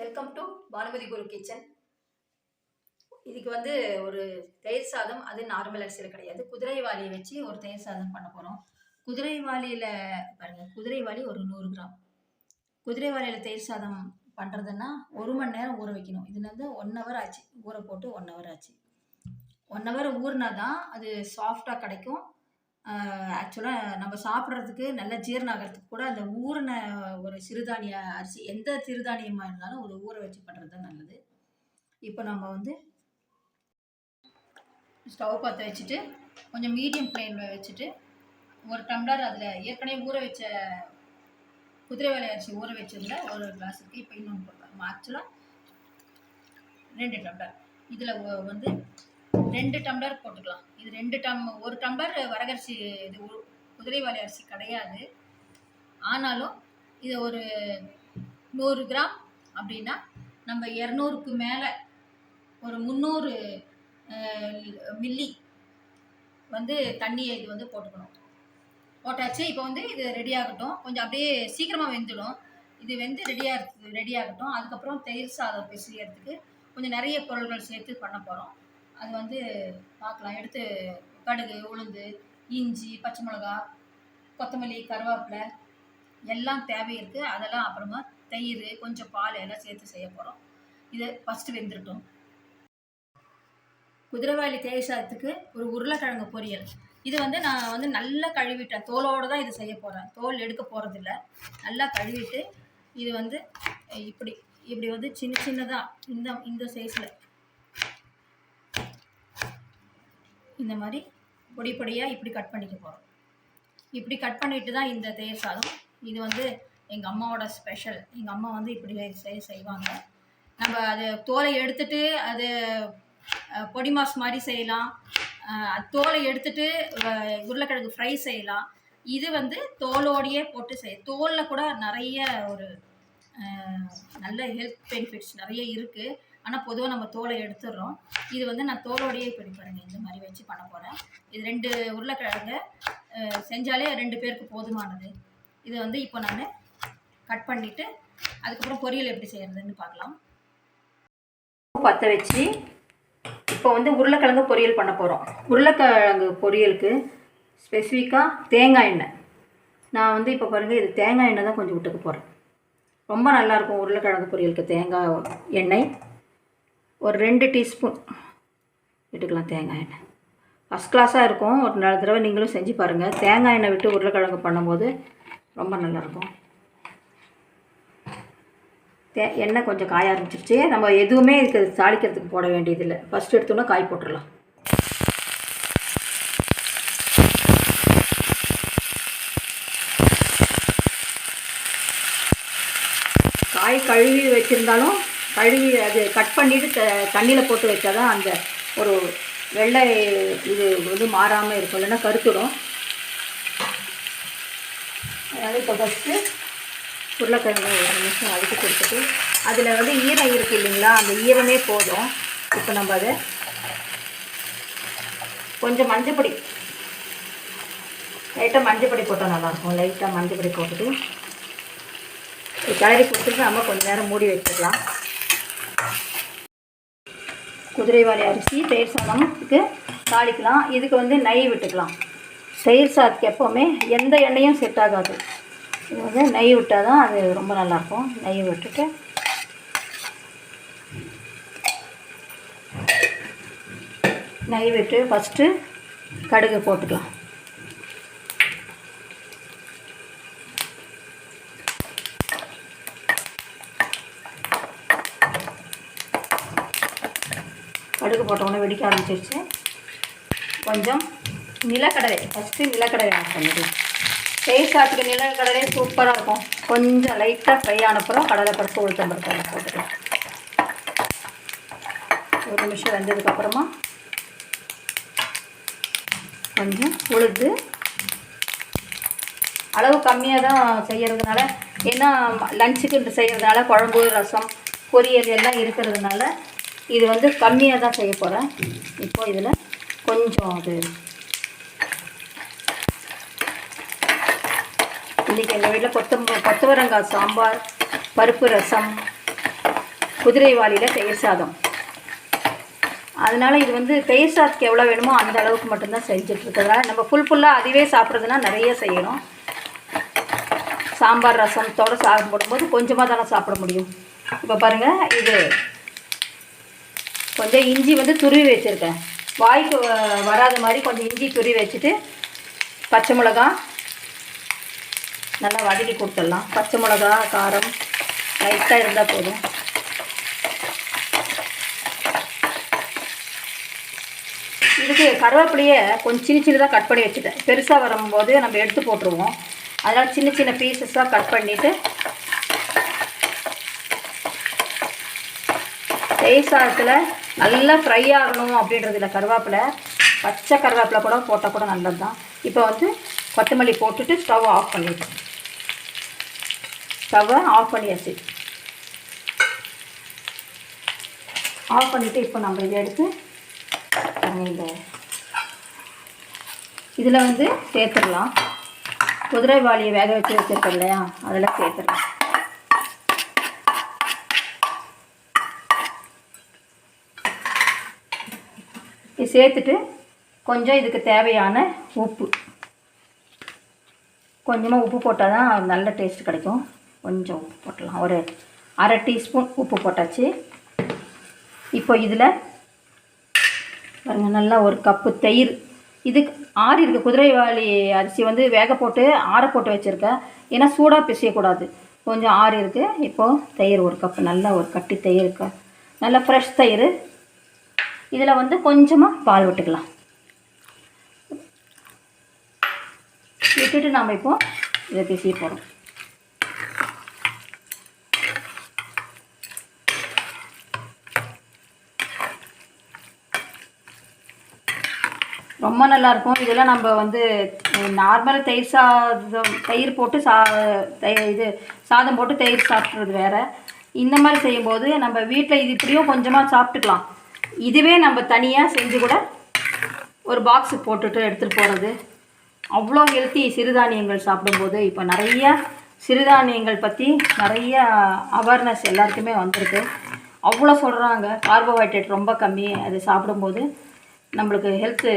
Welcome to Bhanumathi Guru kitchen இதுக்கு வந்து ஒரு தயிர் சாதம் அது நார்மல் அரிசியில் கிடையாது. குதிரைவாலியை வச்சு ஒரு தயிர் சாதம் பண்ண போகிறோம் குதிரைவாலியில் பாருங்கள் குதிரைவாலி ஒரு நூறு கிராம். குதிரைவாலியில் தயிர் சாதம் பண்ணுறதுன்னா ஒரு மணி நேரம் ஊற வைக்கணும். இதில் வந்து ஒன் ஹவர் ஆச்சு. ஊற போட்டு ஒன் ஹவர் ஆச்சு. ஒன் ஹவர் ஊறினா தான் அது சாஃப்டாக கிடைக்கும். ஆக்சுவலாக நம்ம சாப்பிட்றதுக்கு நல்ல ஜீரணம் ஆகிறதுக்கு கூட அந்த ஊறின ஒரு சிறுதானிய அரிசி எந்த சிறுதானியமாக இருந்தாலும் ஒரு ஊற வச்சு பண்ணுறது தான் நல்லது. இப்போ நம்ம வந்து ஸ்டவ் பற்ற வச்சுட்டு கொஞ்சம் மீடியம் ஃப்ளேமில் வச்சுட்டு ஒரு டம்ளர் அதில் ஏற்கனவே ஊற வச்ச குதிரை வேலை அரிசி ஊற வச்சதில் ஒரு கிளாஸ் இருக்குது இப்போ இன்னொன்று போடலாம். ஆக்சுவலாக ரெண்டு டம்ளர் இதில் வந்து ரெண்டு டம்ளர் போட்டுக்கலாம். இது ரெண்டு டம் ஒரு டம்ளர் வரகரிசி இது குதிரை குதிரைவாலி அரிசி கிடையாது. ஆனாலும் இது ஒரு நூறு கிராம் அப்படின்னா நம்ம இரநூறுக்கு மேலே ஒரு முந்நூறு மில்லி வந்து தண்ணியை இது வந்து போட்டுக்கணும். போட்டாச்சு. இப்போ வந்து இது ரெடி ஆகட்டும். கொஞ்சம் அப்படியே சீக்கிரமாக வெந்துடும். இது வெந்து ரெடியாக ரெடி ஆகட்டும். அதுக்கப்புறம் தயிர் சாதம் பிசையறதுக்கு கொஞ்சம் நிறைய பொருள்கள் சேர்த்து பண்ண போகிறோம் அது வந்து பார்க்கலாம் எடுத்து கடுகு உளுந்து இஞ்சி பச்சை மிளகா கொத்தமல்லி கருவேப்பிலை எல்லாம் தேவை இருக்குது அதெல்லாம் அப்புறமா தயிர் கொஞ்சம் பால் எல்லாம் சேர்த்து செய்ய போகிறோம் இது ஃபஸ்ட்டு வெந்துட்டோம் குதிரைவாளி தேய்சாதத்துக்கு ஒரு உருளைக்கிழங்கு பொரியல். இது வந்து நான் வந்து நல்லா கழுவிட்டேன். தோலோடு தான் இது செய்ய போகிறேன் தோல் எடுக்க போகிறதில்ல நல்லா கழுவிட்டு இது வந்து இப்படி இப்படி வந்து சின்ன சின்னதாக இந்த இந்த சைஸில் இந்த மாதிரி பொடி பொடியாக இப்படி கட் பண்ணிக்க போகிறோம் இப்படி கட் பண்ணிட்டு தான் இந்த தேர் சாதம். இது வந்து எங்கள் அம்மாவோட ஸ்பெஷல் எங்கள் அம்மா வந்து இப்படி செய்ய செய்வாங்க. நம்ம அது தோலை எடுத்துட்டு அது பொடி மாஸ் மாதிரி செய்யலாம். தோலை எடுத்துட்டு உருளைக்கிழங்கு ஃப்ரை செய்யலாம். இது வந்து தோலோடையே போட்டு செய்ய தோலில் கூட நிறைய ஒரு நல்ல ஹெல்த் பெனிஃபிட்ஸ் நிறைய இருக்குது ஆனால் பொதுவாக நம்ம தோலை எடுத்துடுறோம். இது வந்து நான் தோலோடையே இப்படி பாருங்கள் இந்த மாதிரி வச்சு பண்ண போகிறேன் இது ரெண்டு உருளைக்கிழங்கு செஞ்சாலே ரெண்டு பேருக்கு போதுமானது. இதை வந்து இப்போ நான் கட் பண்ணிவிட்டு அதுக்கப்புறம் பொரியல் எப்படி செய்கிறதுன்னு பார்க்கலாம். பற்ற வச்சு இப்போ வந்து உருளைக்கிழங்கு பொரியல் பண்ண போகிறோம் உருளைக்கிழங்கு பொரியலுக்கு ஸ்பெசிஃபிக்காக தேங்காய் எண்ணெய். நான் வந்து இப்போ பாருங்கள் இது தேங்காய் எண்ணெய் தான் கொஞ்சம் விட்டுக்க போகிறேன் ரொம்ப நல்லாயிருக்கும் உருளைக்கிழங்கு பொரியலுக்கு தேங்காய் எண்ணெய். ஒரு ரெண்டு டீஸ்பூன் விட்டுக்கலாம் தேங்காய் எண்ணெய். ஃபஸ்ட் கிளாஸாக இருக்கும். ஒரு நாலு தடவை நீங்களும் செஞ்சு பாருங்கள் தேங்காய் எண்ணெய் விட்டு உருளைக்கிழங்கு பண்ணும்போது ரொம்ப நல்லாயிருக்கும். தே எண்ணெய் கொஞ்சம் காய ஆரம்பிச்சிருச்சு. நம்ம எதுவுமே இதுக்கு தாளிக்கிறதுக்கு போட வேண்டியதில்லை. ஃபஸ்ட்டு எடுத்தோன்னா காய் போட்டுடலாம். காய் கழுவி வச்சுருந்தாலும் கழுவி அது கட் பண்ணிவிட்டு த தண்ணியில் போட்டு வச்சா தான் அந்த ஒரு வெள்ளை இது வந்து மாறாமல் இருக்கும். இல்லைன்னா கருத்துடும். அதனால் இப்போ ஃபஸ்ட்டு உருளைக்கிழங்கு ஒரு நிமிஷம் அழுத்தி கொடுத்துட்டு அதில் வந்து ஈரம் இருக்குது இல்லைங்களா? அந்த ஈரமே போதும். இப்போ நம்ம அதை கொஞ்சம் மஞ்சப்பொடி லைட்டாக மஞ்சப்பொடி போட்டால் நல்லாயிருக்கும் லைட்டாக மஞ்சப்பொடி போட்டுட்டு கிளறி கொடுத்துட்டு நம்ம கொஞ்சம் நேரம் மூடி வச்சுக்கலாம். குதிரைவாளி அரிசி தயிர் சாதத்துக்கு தாளிக்கலாம். இதுக்கு வந்து நெய் விட்டுக்கலாம். தயிர் சாதத்துக்கு எப்போவுமே எந்த எண்ணெயும் செட் ஆகாது. இது வந்து நெய் விட்டால் தான் அது ரொம்ப நல்லாயிருக்கும். நெய் விட்டுட்டு நெய் விட்டு ஃபஸ்ட்டு கடுகு போட்டுக்கலாம் கடுகு போட்டவுடனே வெடிக்க ஆரம்பிச்சிருச்சு. கொஞ்சம் நிலக்கடலை. ஃபஸ்ட்டு நிலக்கடலை ஆட் பண்ணிடுவோம் தயிர் சாத்துக்கு நிலக்கடலை சூப்பராக இருக்கும். கொஞ்சம் லைட்டாக ஃப்ரை ஆனப்புறம் கடலை பருப்பு உளுத்தம் பருப்பு அதில் போட்டுக்கலாம். ஒரு நிமிஷம் வெந்ததுக்கப்புறமா கொஞ்சம் உளுந்து. அளவு கம்மியாக தான் செய்கிறதுனால ஏன்னா லஞ்சுக்கு செய்கிறதுனால குழம்பு ரசம் பொரியல் எல்லாம் இருக்கிறதுனால இது வந்து கம்மியாக தான் செய்ய போகிறேன் இப்போ இதில் கொஞ்சம் அது இன்றைக்கி எங்கள் வீட்டில் கொத்தம் கொத்தவரங்காய் சாம்பார் பருப்பு ரசம் குதிரைவாளியில் தயிர் சாதம். அதனால் இது வந்து தயிர் சாதத்துக்கு எவ்வளோ வேணுமோ அந்த அளவுக்கு மட்டும்தான் செஞ்சிட்ருக்கிறதுனால நம்ம ஃபுல் ஃபுல்லாக அதுவே சாப்பிட்றதுனா நிறைய செய்யணும். சாம்பார் ரசத்தோடு சாப்பிடும்போது கொஞ்சமாக தானே சாப்பிட முடியும். இப்போ பாருங்கள் இது கொஞ்சம் இஞ்சி வந்து துருவி வச்சுருக்கேன். வாய்க்கு வ- வராத மாதிரி கொஞ்சம் இஞ்சி துருவி வச்சுட்டு பச்சை மிளகா நல்லா வதக்கி கொடுத்துடலாம். பச்சை மிளகா காரம் லைட்டாக இருந்தால் போதும். இதுக்கு கருவேப்பிலையை கொஞ்சம் சின்ன சின்னதாக கட் பண்ணி வச்சுட்டேன். பெருசாக வரும்போது நம்ம எடுத்து போட்டுருவோம். அதனால் சின்ன சின்ன பீசஸாக கட் பண்ணிவிட்டு தயிர் சாதத்தில் நல்லா ஃப்ரை ஆகணும் இல்லை கருவேப்பிலை பச்சை கருவேப்பிலை கூட போட்டால் கூட நல்லது தான் இப்போ வந்து கொத்தமல்லி போட்டுட்டு ஸ்டவ் ஆஃப் பண்ணிட்டோம் ஸ்டவ்வை ஆஃப் பண்ணியாச்சு. ஆஃப் பண்ணிவிட்டு இப்போ நம்ம இதை எடுத்து இந்த இதில் வந்து சேர்த்துடலாம். குதிரைவாளியை வேக வச்சு வச்சுருக்கோம் இல்லையா? அதில் சேர்த்துடலாம் இது சேர்த்துட்டு கொஞ்சம் இதுக்கு தேவையான உப்பு. கொஞ்சமாக உப்பு போட்டால் தான் நல்ல டேஸ்ட் கிடைக்கும். கொஞ்சம் உப்பு போட்டலாம் ஒரு அரை டீஸ்பூன் உப்பு போட்டாச்சு. இப்போ இதில் பாருங்கள் நல்லா ஒரு கப்பு தயிர். இதுக்கு ஆறி இருக்குது குதிரைவாளி அரிசி வந்து வேக போட்டு ஆற போட்டு வச்சுருக்கேன் ஏன்னா சூடாக பிசையக்கூடாது. கொஞ்சம் ஆறி இருக்குது இப்போது தயிர் ஒரு கப்பு நல்லா ஒரு கட்டி தயிர் நல்லா ஃப்ரெஷ் தயிர். இதில் வந்து கொஞ்சமாக பால் விட்டுக்கலாம். விட்டுட்டு நாம் இப்போ இதை பிசிய போகிறோம். ரொம்ப நல்லா இருக்கும் இதெல்லாம் நம்ம வந்து நார்மல் தயிர் சாதம் தயிர் போட்டு சா தயிர் இது சாதம் போட்டு தயிர் சாப்பிட்றது வேறு. இந்த மாதிரி செய்யும்போது நம்ம வீட்டில் இது இப்படியும் கொஞ்சமாக சாப்பிட்டுக்கலாம். இதுவே நம்ம தனியாக செஞ்சு கூட ஒரு பாக்ஸு போட்டுட்டு எடுத்துகிட்டு போகிறது அவ்வளோ ஹெல்த்தி சிறுதானியங்கள் சாப்பிடும்போது இப்போ நிறைய சிறுதானியங்கள் பற்றி நிறைய அவேர்னஸ் எல்லாருக்குமே வந்திருக்கு. அவ்வளோ சொல்கிறாங்க கார்போஹைட்ரேட் ரொம்ப கம்மி. அது சாப்பிடும்போது நம்மளுக்கு ஹெல்த்து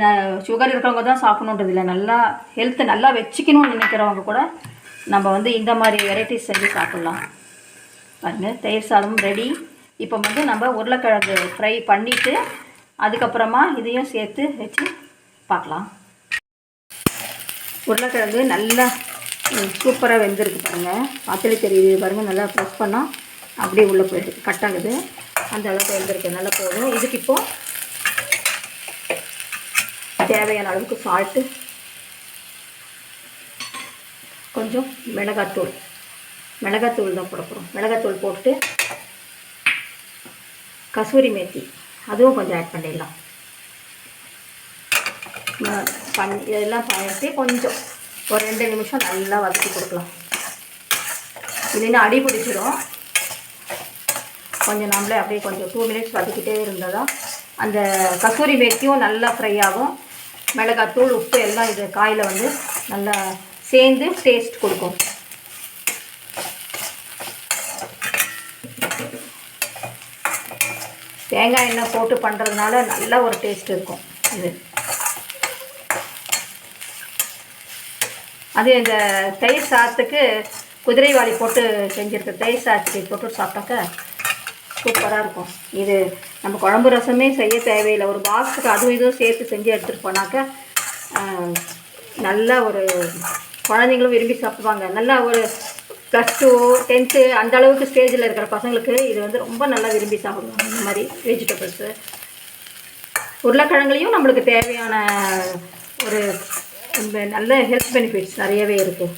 ந சுகர் இருக்கிறவங்க தான் சாப்பிடணுன்றது இல்லை. நல்லா ஹெல்த்து நல்லா வச்சுக்கணும்னு நினைக்கிறவங்க கூட நம்ம வந்து இந்த மாதிரி வெரைட்டிஸ் செஞ்சு சாப்பிட்லாம். பாருங்கள் தயிர் சாதம் ரெடி இப்போ வந்து நம்ம உருளைக்கிழங்கு ஃப்ரை பண்ணிவிட்டு அதுக்கப்புறமா இதையும் சேர்த்து வச்சு பார்க்கலாம். உருளைக்கிழங்கு நல்லா சூப்பராக வெந்திருக்கு பாருங்கள் பார்த்தாலே தெரியுது பாருங்கள் நல்லா ப்ரெஸ் பண்ணால் அப்படியே உள்ளே போயிடுது கட் ஆகுது. அந்த அளவுக்கு வெந்திருக்கு நல்லா போதும். இதுக்கு இப்போது தேவையான அளவுக்கு சால்ட்டு கொஞ்சம் மிளகாத்தூள். மிளகாத்தூள் தான் போட போகிறோம் மிளகாத்தூள் போட்டு கசூரி மேத்தி. அதுவும் கொஞ்சம் ஆட் பண்ணிடலாம். பண்ணி இதெல்லாம் பண்ணிட்டு கொஞ்சம் ஒரு ரெண்டு நிமிஷம் நல்லா வதக்கி கொடுக்கலாம். இல்லைன்னா அடி பிடிச்சிடும் கொஞ்சம் நம்மளே அப்படியே கொஞ்சம் டூ மினிட்ஸ் வதக்கிட்டே இருந்தால் தான் அந்த கசூரி மேத்தியும் நல்லா ஃப்ரை ஆகும். மிளகாத்தூள் உப்பு எல்லாம் இது காயில் வந்து நல்லா சேர்ந்து டேஸ்ட் கொடுக்கும். தேங்காய் எண்ணெய் போட்டு பண்ணுறதுனால நல்ல ஒரு டேஸ்ட் இருக்கும் இது. அது இந்த தயிர் சாதத்துக்கு குதிரைவாளி போட்டு செஞ்சுருக்க தயிர் சாத்து போட்டு சாப்பிட்டாக்க சூப்பராக இருக்கும். இது நம்ம குழம்பு ரசமே செய்ய தேவையில்லை. ஒரு பாக்ஸுக்கு அதுவும் இதுவும் சேர்த்து செஞ்சு எடுத்துகிட்டு போனாக்க நல்ல ஒரு குழந்தைங்களும் விரும்பி சாப்பிடுவாங்க. நல்லா ஒரு ப்ளஸ் டூ டென்த்து அந்த அளவுக்கு ஸ்டேஜில் இருக்கிற பசங்களுக்கு இது வந்து ரொம்ப நல்லா விரும்பி சாப்பிடுவாங்க இந்த மாதிரி வெஜிடபிள்ஸு உருளைக்கிழங்குலையும் நம்மளுக்கு தேவையான ஒரு நல்ல ஹெல்த் பெனிஃபிட்ஸ் நிறையவே இருக்குது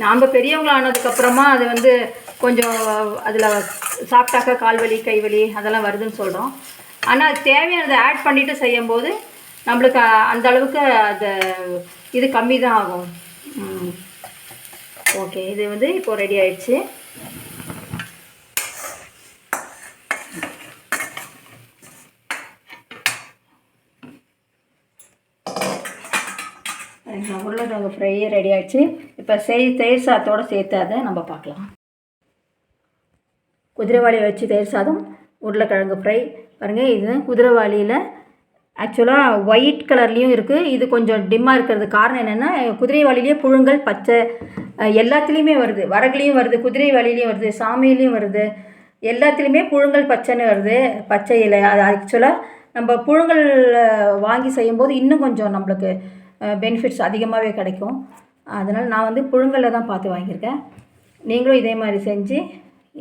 நாம் பெரியவங்கள ஆனதுக்கப்புறமா அது வந்து கொஞ்சம் அதில் சாப்பிட்டாக்க கால் வலி கை வலி அதெல்லாம் வருதுன்னு சொல்கிறோம் ஆனால் அது தேவையானதை ஆட் பண்ணிவிட்டு செய்யும்போது நம்மளுக்கு அந்த அளவுக்கு அது இது கம்மி தான் ஆகும் ஓகே இது வந்து இப்போ ரெடி ஆயிடுச்சு. உருளைக்கிழங்கு ஃப்ரையே ரெடி ஆயிடுச்சு. இப்போ செய் தயிர் சாதத்தோடு சேர்த்து அதை நம்ம பார்க்கலாம். குதிரைவாளி வச்சு தயிர் சாதம் உருளைக்கிழங்கு ஃப்ரை பாருங்கள் இது குதிரைவாளியில் ஆக்சுவலாக ஒயிட் கலர்லேயும் இருக்குது இது கொஞ்சம் டிம்மாக இருக்கிறது. காரணம் என்னென்னா குதிரை குதிரைவாளிலேயே புழுங்கல் பச்சை எல்லாத்துலேயுமே வருது. வரகுலேயும் வருது குதிரை குதிரைவாளிலையும் வருது சாமியிலையும் வருது. எல்லாத்துலேயுமே புழுங்கல் பச்சைன்னு வருது. பச்சை இலை. அது ஆக்சுவலாக நம்ம புழுங்கல் வாங்கி செய்யும்போது இன்னும் கொஞ்சம் நம்மளுக்கு பெனிஃபிட்ஸ் அதிகமாகவே கிடைக்கும். அதனால் நான் வந்து புழுங்கலில் தான் பார்த்து வாங்கியிருக்கேன். நீங்களும் இதே மாதிரி செஞ்சு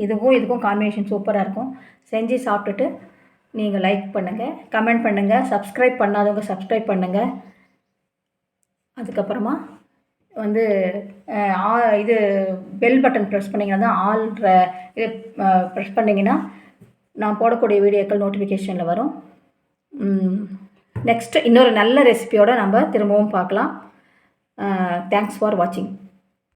இதுக்கும் இதுக்கும் காம்பினேஷன் சூப்பராக இருக்கும். செஞ்சு சாப்பிட்டுட்டு நீங்கள் லைக் பண்ணுங்கள் கமெண்ட் பண்ணுங்கள் சப்ஸ்கிரைப் பண்ணாதவங்க சப்ஸ்கிரைப் பண்ணுங்கள் அதுக்கப்புறமா வந்து ஆ- இது பெல் பட்டன் ப்ரெஸ் பண்ணிங்கன்னா தான் ஆல்ற இது ப்ரெஸ் பண்ணிங்கன்னா நான் போடக்கூடிய வீடியோக்கள் நோட்டிஃபிகேஷனில் வரும். நெக்ஸ்ட்டு இன்னொரு நல்ல ரெசிபியோடு நம்ம திரும்பவும் பார்க்கலாம். தேங்க்ஸ் ஃபார் வாட்சிங்